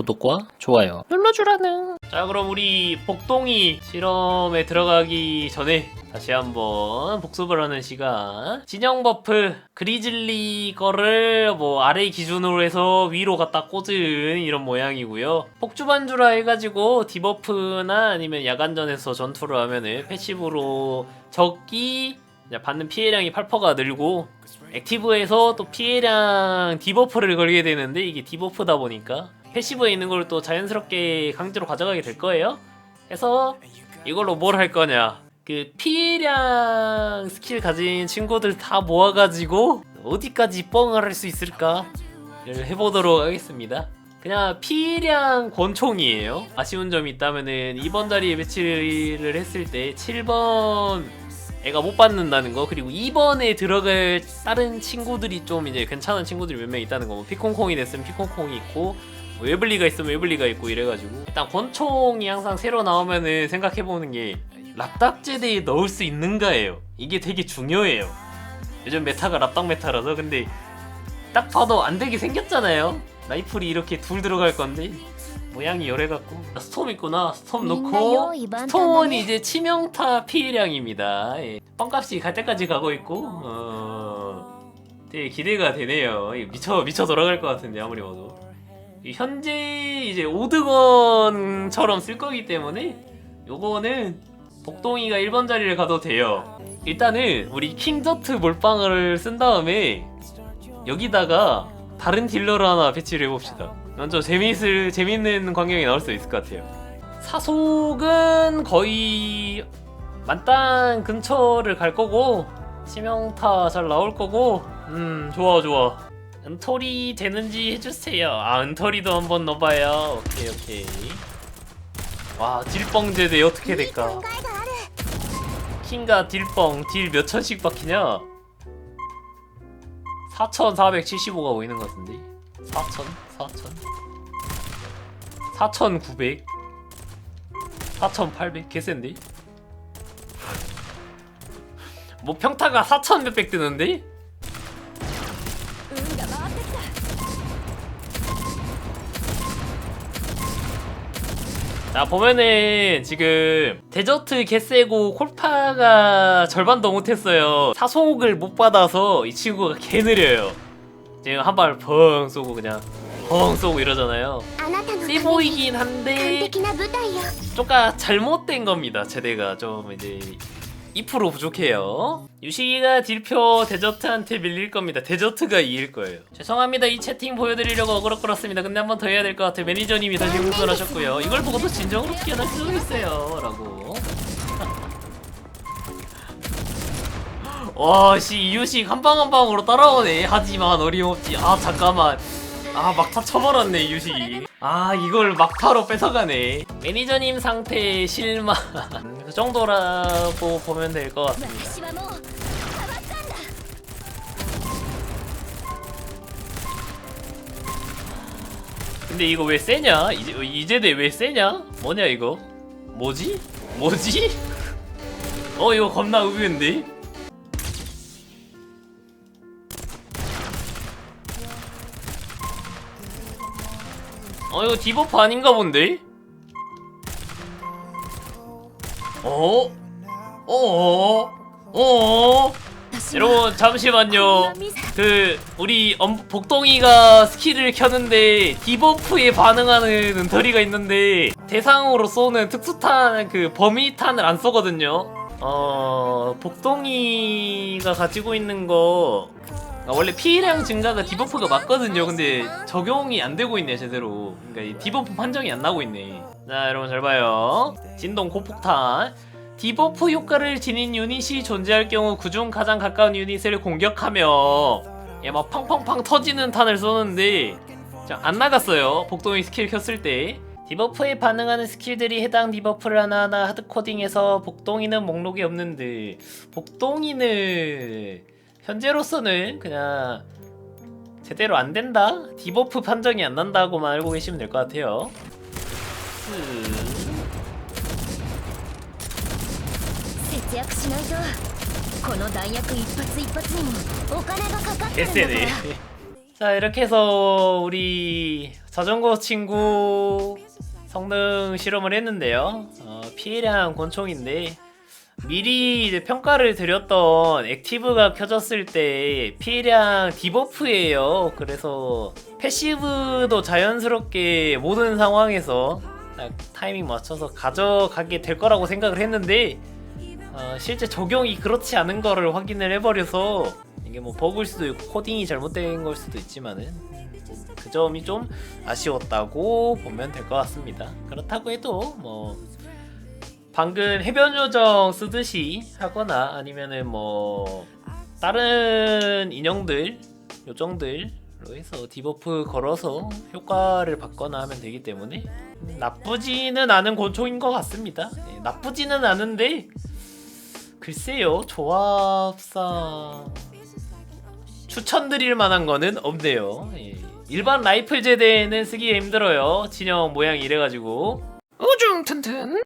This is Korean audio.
구독과 좋아요 눌러주라는. 자 그럼 우리 복동이 실험에 들어가기 전에 다시 한번 복습을 하는 시간. 진영 버프 그리즐리 거를 뭐 아래 기준으로 해서 위로 갖다 꽂은 이런 모양이고요. 폭주반주라 해가지고 디버프나 아니면 야간전에서 전투를 하면은 패시브로 적기 받는 피해량이 8%가 늘고 액티브에서 또 피해량 디버프를 걸게 되는데 이게 디버프다 보니까 패시브에 있는 걸 또 자연스럽게 강제로 가져가게 될 거예요. 그래서 이걸로 뭘 할 거냐? 그 피해량 스킬 가진 친구들 다 모아가지고 어디까지 뻥을 할 수 있을까? 를 해보도록 하겠습니다. 그냥 피해량 권총이에요. 아쉬운 점이 있다면은 이번 자리에 배치를 했을 때 7번 애가 못 받는다는 거 그리고 2번에 들어갈 다른 친구들이 좀 이제 괜찮은 친구들이 몇 명 있다는 거 뭐 피콩콩이 됐으면 피콩콩이 있고 뭐 웨블리가 있으면 웨블리가 있고 이래가지고. 일단 권총이 항상 새로 나오면은 생각해보는 게 랍닥제대에 넣을 수 있는가예요. 이게 되게 중요해요. 요즘 메타가 랍닥 메타라서. 근데 딱 봐도 안 되게 생겼잖아요. 라이플이 이렇게 둘 들어갈 건데 모양이 열해갖고. 스톰 있구나. 스톰 넣고. 스톰은? 이제 치명타 피해량입니다. 예. 뻥값이 갈 때까지 가고 있고 어... 되게 기대가 되네요. 미쳐 미쳐 돌아갈 것 같은데 아무리 봐도. 이 현재 이제 오드건처럼 쓸 거기 때문에 요거는 복동이가 1번 자리를 가도 돼요. 일단은 우리 킹저트 몰빵을 쓴 다음에 여기다가 다른 딜러를 하나 배치를 해봅시다. 먼저 재미있을 재밌는 광경이 나올 수 있을 것 같아요. 사속은 거의 만땅 근처를 갈 거고 치명타 잘 나올 거고 음 좋아 좋아 은털이 되는지 해주세요. 아 은털이도 한번 넣어봐요. 오케이 오케이. 와 딜뻥 제대 어떻게 될까? 킹과 딜뻥 딜 몇 천씩 박히냐? 4475가 보이는 것 같은데? 4000 4000 4900 4800 개센데? 뭐 평타가 4000 몇백 뜨는데 자 보면은 지금 데저트 개세고 콜파가 절반도 못했어요. 사속을 못 받아서 이 친구가 개 느려요. 지금 한 발 펑 쏘고 그냥 펑 쏘고 이러잖아요. 세보이긴 한데 쪼까 잘못된 겁니다. 제대가 좀 이제 2% 부족해요. 유식이가 딜표 데저트한테 밀릴 겁니다. 데저트가 이길 거예요. 죄송합니다. 이 채팅 보여드리려고 어그로 끌었습니다. 근데 한 번 더 해야 될 것 같아요. 매니저님이 다시 흥분하셨고요. 이걸 보고도 진정으로 피어날 수 있어요. 라고. 와씨 이유식 한 방 한 방으로 따라오네. 하지만 어림없지. 아 잠깐만. 아 막타 쳐버렸네 이유식이. 아 이걸 막타로 뺏어가네. 매니저님 상태 실망 그 정도라고 보면 될 것 같습니다. 근데 이거 왜 세냐? 이제, 이제대 왜 세냐? 뭐냐 이거? 뭐지? 뭐지? 어 이거 겁나 의외인데? 어 이거 디버프 아닌가 본데? 어? 어? 어? 여러분 잠시만요. 그 우리 엄, 복동이가 스킬을 켰는데 디버프에 반응하는 은터리가 있는데 대상으로 쏘는 특수탄 그 범위탄을 안 쏘거든요. 어 복동이가 가지고 있는 거 아, 원래 피해량 증가가 디버프가 맞거든요. 근데 적용이 안 되고 있네 제대로. 그러니까 이 디버프 판정이 안 나고 있네. 자 여러분 잘 봐요. 진동 고폭탄. 디버프 효과를 지닌 유닛이 존재할 경우 그중 가장 가까운 유닛을 공격하며 얘막 팡팡팡 터지는 탄을 쏘는데 자, 안 나갔어요. 복동이 스킬 켰을 때. 디버프에 반응하는 스킬들이 해당 디버프를 하나하나 하드코딩해서 복동이는 목록이 없는데 복동이는 현재로서는 그냥 제대로 안 된다? 디버프 판정이 안 난다고만 알고 계시면 될 것 같아요. SNA. 자, 이렇게 해서 우리 자전거 친구 성능 실험을 했는데요. 어, 피해량 권총인데 미리 이제 평가를 드렸던 액티브가 켜졌을 때 피해량 디버프예요. 그래서 패시브도 자연스럽게 모든 상황에서 딱 타이밍 맞춰서 가져가게 될 거라고 생각을 했는데 어, 실제 적용이 그렇지 않은 거를 확인을 해버려서 이게 뭐 버그일 수도 있고 코딩이 잘못된 걸 수도 있지만은 그 점이 좀 아쉬웠다고 보면 될 것 같습니다. 그렇다고 해도 뭐 방금 해변 요정 쓰듯이 하거나 아니면은 뭐 다른 인형들 요정들로 해서 디버프 걸어서 효과를 받거나 하면 되기 때문에 나쁘지는 않은 권총인 것 같습니다. 예, 나쁘지는 않은데 글쎄요 조합상 추천드릴 만한 거는 없네요. 예. 일반 라이플 제대는 쓰기 힘들어요. 진영 모양이 이래가지고 우중 튼튼